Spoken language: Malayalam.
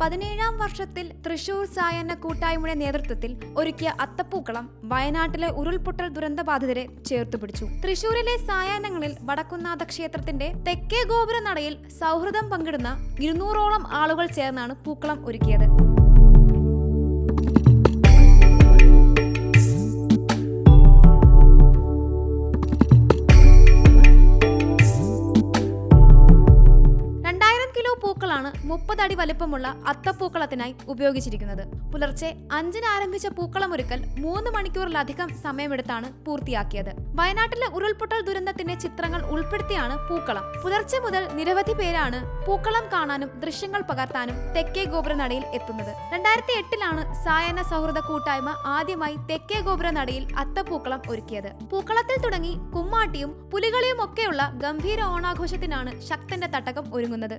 പതിനേഴാം വർഷത്തിൽ തൃശൂർ സായന്ന കൂട്ടായ്മയുടെ നേതൃത്വത്തിൽ ഒരുക്കിയ അത്തപ്പൂക്കളം വയനാട്ടിലെ ഉരുൾപൊട്ടൽ ദുരന്തബാധിതരെ ചേർത്തുപിടിച്ചു തൃശൂരിലെ സായാഹ്നങ്ങളിൽ വടക്കുന്നാഥ ക്ഷേത്രത്തിന്റെ തെക്കേ ഗോപുര നടയിൽ സൗഹൃദം പങ്കിടുന്ന ഇരുന്നൂറോളം ആളുകൾ ചേർന്നാണ് പൂക്കളം ഒരുക്കിയത്. കിലോ പൂക്കളാണ് മുപ്പത് അടി വലിപ്പമുള്ള അത്തപ്പൂക്കളത്തിനായി ഉപയോഗിച്ചിരിക്കുന്നത്. പുലർച്ചെ അഞ്ചിന് ആരംഭിച്ച പൂക്കളമൊരുക്കൽ മൂന്ന് മണിക്കൂറിലധികം സമയമെടുത്താണ് പൂർത്തിയാക്കിയത്. വയനാട്ടിലെ ഉരുൾപൊട്ടൽ ദുരന്തത്തിന്റെ ചിത്രങ്ങൾ ഉൾപ്പെടുത്തിയാണ് പൂക്കളം. പുലർച്ചെ മുതൽ നിരവധി പേരാണ് പൂക്കളം കാണാനും ദൃശ്യങ്ങൾ പകർത്താനും തെക്കേ ഗോപുരനടയിൽ എത്തുന്നത്. രണ്ടായിരത്തി എട്ടിലാണ് സായന സൗഹൃദ കൂട്ടായ്മ ആദ്യമായി തെക്കേ ഗോപുരനടയിൽ അത്തപ്പൂക്കളം ഒരുക്കിയത്. പൂക്കളത്തിൽ തുടങ്ങി കുമ്മാട്ടിയും പുലികളിയും ഒക്കെയുള്ള ഗംഭീര ഓണാഘോഷത്തിനാണ് ശക്തന്റെ തട്ടകം ഒരുങ്ങുന്നത്.